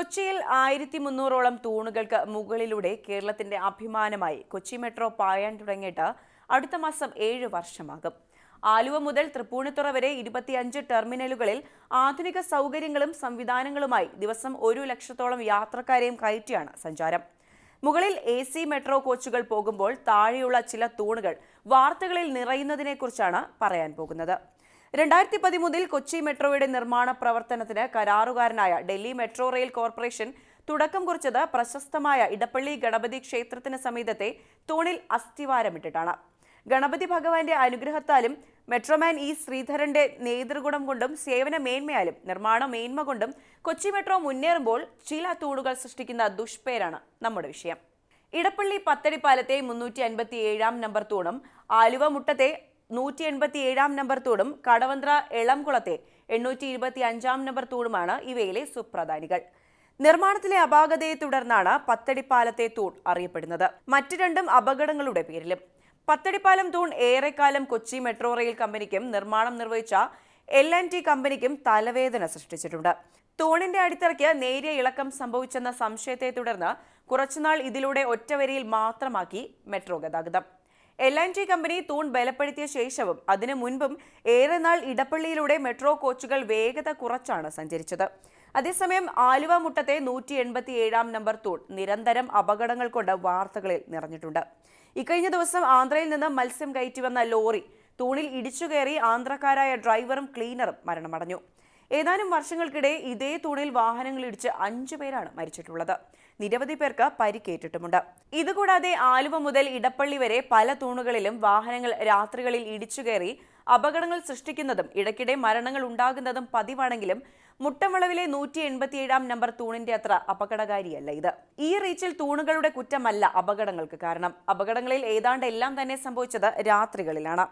കൊച്ചിയിൽ ആയിരത്തി മുന്നൂറോളം തൂണുകൾക്ക് മുകളിലൂടെ കേരളത്തിന്റെ അഭിമാനമായി കൊച്ചി മെട്രോ പായാൻ തുടങ്ങിയിട്ട് അടുത്ത മാസം ഏഴ് വർഷമാകും. ആലുവ മുതൽ തൃപ്പൂണിത്തുറ വരെ ഇരുപത്തിയഞ്ച് ടെർമിനലുകളിൽ ആധുനിക സൗകര്യങ്ങളും സംവിധാനങ്ങളുമായി ദിവസം ഒരു ലക്ഷത്തോളം യാത്രക്കാരെയും കയറ്റിയാണ് സഞ്ചാരം. മുകളിൽ എ സി മെട്രോ കോച്ചുകൾ പോകുമ്പോൾ താഴെയുള്ള ചില തൂണുകൾ വാർത്തകളിൽ നിറയുന്നതിനെക്കുറിച്ചാണ് പറയാൻ പോകുന്നത്. രണ്ടായിരത്തി പതിമൂന്നിൽ കൊച്ചി മെട്രോയുടെ നിർമ്മാണ പ്രവർത്തനത്തിന് കരാറുകാരനായ ഡൽഹി മെട്രോ റെയിൽ കോർപ്പറേഷൻ തുടക്കം കുറിച്ചത് പ്രശസ്തമായ ഇടപ്പള്ളി ഗണപതി ക്ഷേത്രത്തിന് സമീപത്തെ തൂണിൽ അസ്ഥിവാരമിട്ടിട്ടാണ്. ഗണപതി ഭഗവാന്റെ അനുഗ്രഹത്താലും മെട്രോമാൻ ഇ ശ്രീധരന്റെ നേതൃഗുണം കൊണ്ടും സേവന മേന്മയാലും നിർമ്മാണ മേന്മ കൊണ്ടും കൊച്ചി മെട്രോ മുന്നേറുമ്പോൾ ചില തൂണുകൾ സൃഷ്ടിക്കുന്ന ദുഷ്പേരാണ് നമ്മുടെ വിഷയം. ഇടപ്പള്ളി പത്തടിപ്പാലത്തെ മുന്നൂറ്റി അൻപത്തി ഏഴാം നമ്പർ തൂണും ആലുവ മുട്ടത്തെ നൂറ്റി എൺപത്തി ഏഴാം നമ്പർ തൂടും കടവന്ത്ര എളംകുളത്തെ എണ്ണൂറ്റി ഇരുപത്തി അഞ്ചാം നമ്പർ തൂടുമാണ് ഇവയിലെ സുപ്രധാനികൾ. നിർമ്മാണത്തിലെ അപാകതയെ തുടർന്നാണ് പത്തടിപ്പാലത്തെ തൂൺ അറിയപ്പെടുന്നത്. മറ്റു രണ്ടും അപകടങ്ങളുടെ പേരിലും. പത്തടിപ്പാലം തൂൺ ഏറെക്കാലം കൊച്ചി മെട്രോ റെയിൽ കമ്പനിക്കും നിർമ്മാണം നിർവഹിച്ച എൽ ടി കമ്പനിക്കും തലവേദന സൃഷ്ടിച്ചിട്ടുണ്ട്. തൂണിന്റെ അടിത്തറയ്ക്ക് നേരിയ ഇളക്കം സംഭവിച്ചെന്ന സംശയത്തെ തുടർന്ന് കുറച്ചുനാൾ ഇതിലൂടെ ഒറ്റവരിയിൽ മാത്രമാക്കി മെട്രോ ഗതാഗതം. എൽ ആൻഡ് ടി കമ്പനി തൂൺ ബലപ്പെടുത്തിയ ശേഷവും അതിനു മുൻപും ഏറെ നാൾ ഇടപ്പള്ളിയിലൂടെ മെട്രോ കോച്ചുകൾ വേഗത കുറച്ചാണ് സഞ്ചരിച്ചത്. അതേസമയം ആലുവ മുട്ടത്തെ നൂറ്റി എൺപത്തി ഏഴാം നമ്പർ തൂൺ നിരന്തരം അപകടങ്ങൾ കൊണ്ട് വാർത്തകളിൽ നിറഞ്ഞിട്ടുണ്ട്. ഇക്കഴിഞ്ഞ ദിവസം ആന്ധ്രയിൽ നിന്ന് മത്സ്യം കയറ്റിവന്ന ലോറി തൂണിൽ ഇടിച്ചു കയറി ആന്ധ്രക്കാരായ ഡ്രൈവറും ക്ലീനറും മരണമടഞ്ഞു. ഏതാനും വർഷങ്ങൾക്കിടെ ഇതേ തൂണിൽ വാഹനങ്ങളിടിച്ച് അഞ്ചു പേരാണ് മരിച്ചിട്ടുള്ളത്. നിരവധി പേർക്ക് പരിക്കേറ്റിട്ടുമുണ്ട്. ഇതുകൂടാതെ ആലുവ മുതൽ ഇടപ്പള്ളി വരെ പല തൂണുകളിലും വാഹനങ്ങൾ രാത്രികളിൽ ഇടിച്ചുകയറി അപകടങ്ങൾ സൃഷ്ടിക്കുന്നതും ഇടയ്ക്കിടെ മരണങ്ങൾ ഉണ്ടാകുന്നതും പതിവാണെങ്കിലും മുട്ടമളവിലെ നൂറ്റി എൺപത്തിയേഴാം നമ്പർ തൂണിന്റെ അത്ര അപകടകാരിയല്ല ഇത്. ഈ റീച്ചിൽ തൂണുകളുടെ കുറ്റമല്ല അപകടങ്ങൾക്ക് കാരണം. അപകടങ്ങളിൽ ഏതാണ്ട് എല്ലാം തന്നെ സംഭവിച്ചത് രാത്രികളിലാണ്.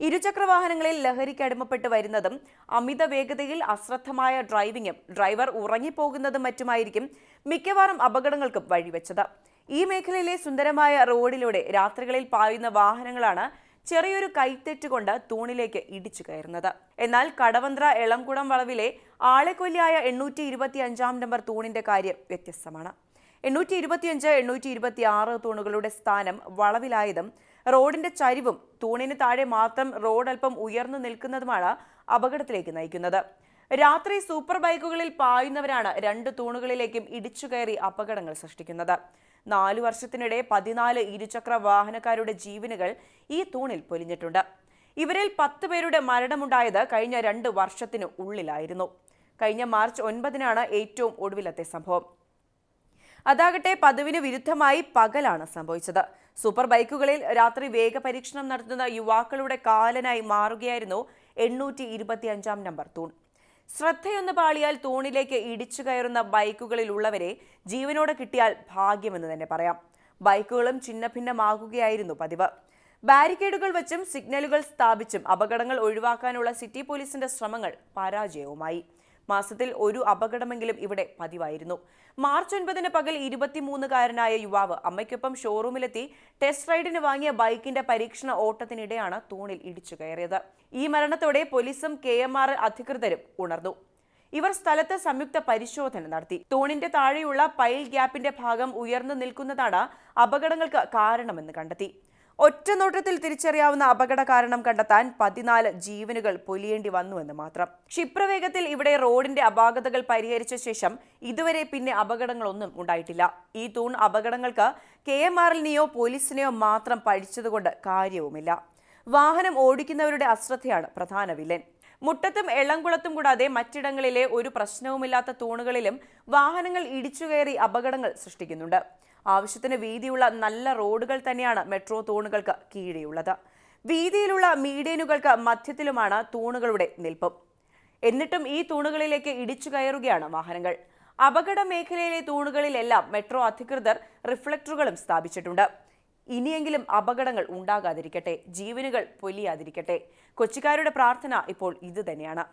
ഇരുചക്ര വാഹനങ്ങളിൽ ലഹരിക്ക് അടിമപ്പെട്ട് വരുന്നതും അമിത വേഗതയിൽ അശ്രദ്ധമായ ഡ്രൈവിംഗും ഡ്രൈവർ ഉറങ്ങിപ്പോകുന്നതും മറ്റുമായിരിക്കും മിക്കവാറും അപകടങ്ങൾക്കും വഴിവെച്ചത്. ഈ മേഖലയിലെ സുന്ദരമായ റോഡിലൂടെ രാത്രികളിൽ പായുന്ന വാഹനങ്ങളാണ് ചെറിയൊരു കൈത്തെറ്റ് കൊണ്ട് തൂണിലേക്ക് ഇടിച്ചു കയറുന്നത്. എന്നാൽ കടവന്ത്ര എളംകുളം വളവിലെ ആളെക്കൊല്ലിയായ എണ്ണൂറ്റി ഇരുപത്തി അഞ്ചാം നമ്പർ തൂണിന്റെ കാര്യം വ്യത്യസ്തമാണ്. എണ്ണൂറ്റി ഇരുപത്തിയഞ്ച് എണ്ണൂറ്റി ഇരുപത്തി ആറ് തൂണുകളുടെ സ്ഥാനം വളവിലായതും റോഡിന്റെ ചരിവും തൂണിന് താഴെ മാത്രം റോഡ് അല്പം ഉയർന്നു നിൽക്കുന്നതുമാണ് അപകടത്തിലേക്ക് നയിക്കുന്നത്. രാത്രി സൂപ്പർ ബൈക്കുകളിൽ പായുന്നവരാണ് രണ്ട് തൂണുകളിലേക്കും ഇടിച്ചു കയറി അപകടങ്ങൾ സൃഷ്ടിക്കുന്നത്. നാലു വർഷത്തിനിടെ പതിനാല് ഇരുചക്ര വാഹനക്കാരുടെ ജീവനുകൾ ഈ തൂണിൽ പൊലിഞ്ഞിട്ടുണ്ട്. ഇവരിൽ പത്ത് പേരുടെ മരണമുണ്ടായത് കഴിഞ്ഞ രണ്ട് വർഷത്തിനു ഉള്ളിലായിരുന്നു. കഴിഞ്ഞ മാർച്ച് ഒൻപതിനാണ് ഏറ്റവും ഒടുവിലത്തെ സംഭവം. അതാകട്ടെ പതിവിന് വിരുദ്ധമായി പകലാണ് സംഭവിച്ചത്. സൂപ്പർ ബൈക്കുകളിൽ രാത്രി വേഗ പരീക്ഷണം നടത്തുന്ന യുവാക്കളുടെ കാലനായി മാറുകയായിരുന്നു എണ്ണൂറ്റി ഇരുപത്തിയഞ്ചാം നമ്പർ തൂൺ. ശ്രദ്ധയൊന്ന് പാളിയാൽ തൂണിലേക്ക് ഇടിച്ചു കയറുന്ന ബൈക്കുകളിലുള്ളവരെ ജീവനോടെ കിട്ടിയാൽ ഭാഗ്യമെന്ന് തന്നെ പറയാം. ബൈക്കുകളും ഛിന്നഭിന്നമാകുകയായിരുന്നു പതിവ്. ബാരിക്കേഡുകൾ വെച്ചും സിഗ്നലുകൾ സ്ഥാപിച്ചും അപകടങ്ങൾ ഒഴിവാക്കാനുള്ള സിറ്റി പോലീസിന്റെ ശ്രമങ്ങൾ പരാജയവുമായി. മാസത്തിൽ ഒരു അപകടമെങ്കിലും ഇവിടെ പതിവായിരുന്നു. മാർച്ച് ഒൻപതിന് പകൽ ഇരുപത്തിമൂന്നുകാരനായ യുവാവ് അമ്മയ്ക്കൊപ്പം ഷോറൂമിലെത്തി ടെസ്റ്റ് റൈഡിന് വാങ്ങിയ ബൈക്കിന്റെ പരീക്ഷണ ഓട്ടത്തിനിടെയാണ് തൂണിൽ ഇടിച്ചു കയറിയത്. ഈ മരണത്തോടെ പോലീസും കെ എം ആർ അധികൃതരും ഉണർന്നു. ഇവർ സ്ഥലത്ത് സംയുക്ത പരിശോധന നടത്തി. തൂണിന്റെ താഴെയുള്ള പൈൽ ഗ്യാപ്പിന്റെ ഭാഗം ഉയർന്നു നിൽക്കുന്നതാണ് അപകടങ്ങൾക്ക് കാരണമെന്ന് കണ്ടെത്തി. ഒറ്റ നോട്ടത്തിൽ തിരിച്ചറിയാവുന്ന അപകട കാരണം കണ്ടെത്താൻ പതിനാല് ജീവനുകൾ പൊലിയേണ്ടി വന്നുവെന്ന് മാത്രം. ക്ഷിപ്രവേഗത്തിൽ ഇവിടെ റോഡിന്റെ അപാകതകൾ പരിഹരിച്ച ശേഷം ഇതുവരെ പിന്നെ അപകടങ്ങളൊന്നും ഉണ്ടായിട്ടില്ല. ഈ തൂൺ അപകടങ്ങൾക്ക് കെ എം ആറിനെയോ പോലീസിനെയോ മാത്രം പഴിച്ചതുകൊണ്ട് കാര്യവുമില്ല. വാഹനം ഓടിക്കുന്നവരുടെ അശ്രദ്ധയാണ് പ്രധാന വില്ലൻ. മുട്ടത്തും എളംകുളത്തും കൂടാതെ മറ്റിടങ്ങളിലെ ഒരു പ്രശ്നവുമില്ലാത്ത തൂണുകളിലും വാഹനങ്ങൾ ഇടിച്ചുകയറി അപകടങ്ങൾ സൃഷ്ടിക്കുന്നുണ്ട്. ആവശ്യത്തിന് വീതിയുള്ള നല്ല റോഡുകൾ തന്നെയാണ് മെട്രോ തൂണുകൾക്ക് കീഴെയുള്ളത്. വീതിയിലുള്ള മീഡിയനുകൾക്ക് മധ്യത്തിലുമാണ് തൂണുകളുടെ നിൽപ്പും. എന്നിട്ടും ഈ തൂണുകളിലേക്ക് ഇടിച്ചു കയറുകയാണ് വാഹനങ്ങൾ. അപകട മേഖലയിലെ തൂണുകളിലെല്ലാം മെട്രോ അധികൃതർ റിഫ്ലക്ടറുകളും സ്ഥാപിച്ചിട്ടുണ്ട്. ഇനിയെങ്കിലും അപകടങ്ങൾ ഉണ്ടാകാതിരിക്കട്ടെ ജീവനുകൾ പൊലിയാതിരിക്കട്ടെ. കൊച്ചിക്കാരുടെ പ്രാർത്ഥന ഇപ്പോൾ ഇതുതന്നെയാണ്.